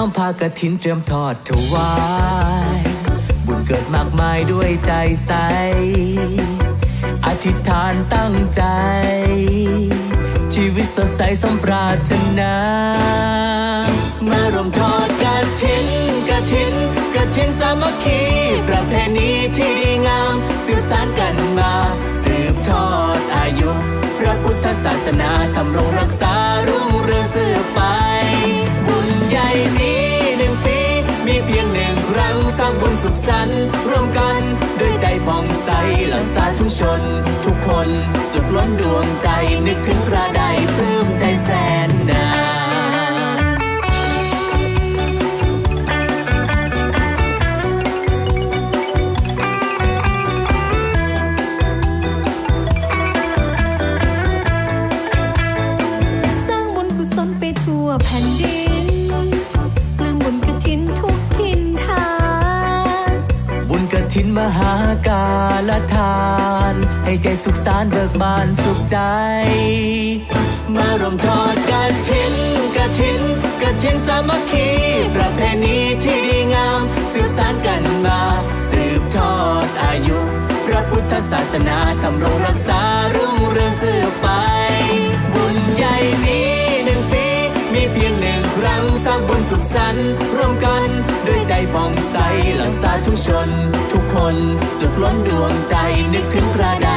น้อมพากระถินเตรียมทอดถวาย บุญเกิดมากมายด้วยใจใส อธิษฐานตั้งใจ ชีวิตสดใสสมปรารถนา มารวมทอดกระถินกระถินกระถินสามัคคี สุขสันต์ร่วมกัน ด้วยใจผ่องใสเหล่าสาธุชน ทุกคนสุขล้นดวงใจนึกถึงพระใดปลื้มใจแสนนาสร้างบุญกุศลไปทั่วแผ่นดิน มหากาลทาน ให้ใจสุขสารเบิกบานสุขใจ มารวมทอดกระถินกระถินกระถินสามัคคี ประเพณีที่งามสืบสานกันมา สืบทอดอายุ พระพุทธศาสนาทำรงรักษารุ่งเรืองสืบไป บุญใหญ่นี้หนึ่งปี มีเพียงหนึ่งครั้งสร้างบุญสุขสันต์ร่วมกันด้วย ผ่องใสหลังสาธุชน ทุกคนสุขล้นดวงใจนึกถึงพระดป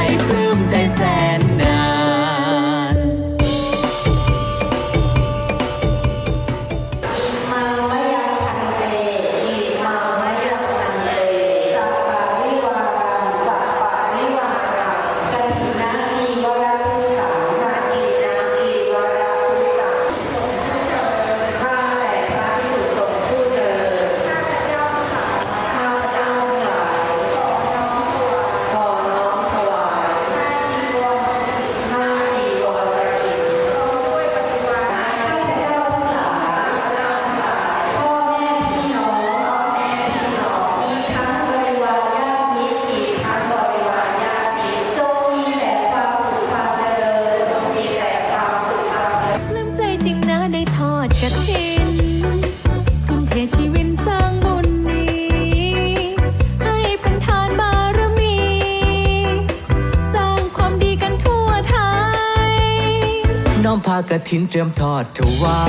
อมพากระถินเตรียมทอดถวา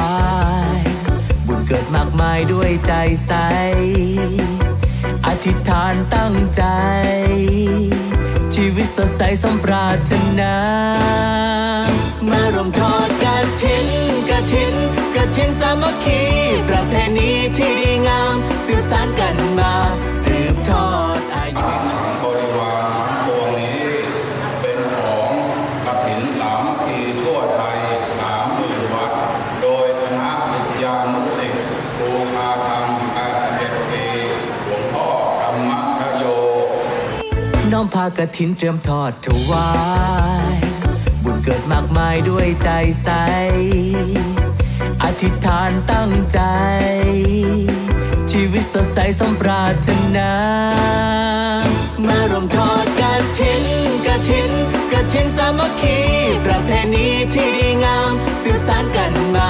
ย บุญเกิดมากมายด้วยใจใส อธิษฐานตั้งใจ ชีวิตสดใสสมปรารถนา มารวมทอดกระถินกระถินกระถินสามัคคีประเพณีที่ดีงาม สืบสานกันมา สืบทอดากระถินเตรียมทอดถวาย บุญเกิดมากมายด้วยใจใส อธิษฐานตั้งใจ ชีวิตสดใสสมปรารถนา มารวมทอดกระถินกระถินกระถินสามัคคี ประเพณีที่ดีงาม สืบสานกันมา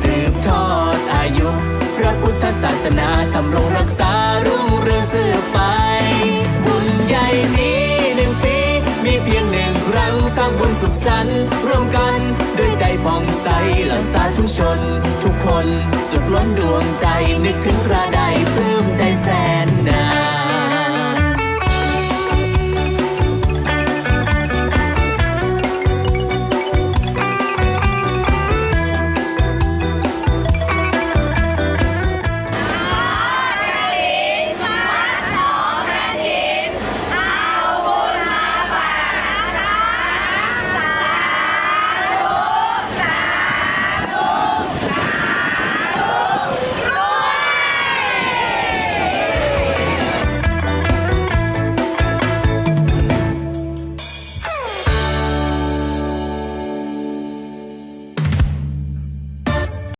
สืบทอดอายุ พระพุทธศาสนาทำรงรักษารุ่งเรืองสืบไป บุญใหญ่นี้ สร้างบุญสุขสันต์ร่วมกันด้วยใจผ่องใสเหล่าสาธุชน ทุกคนสุขล้นดวงใจนึกถึงพระใดปลื้มใจแสน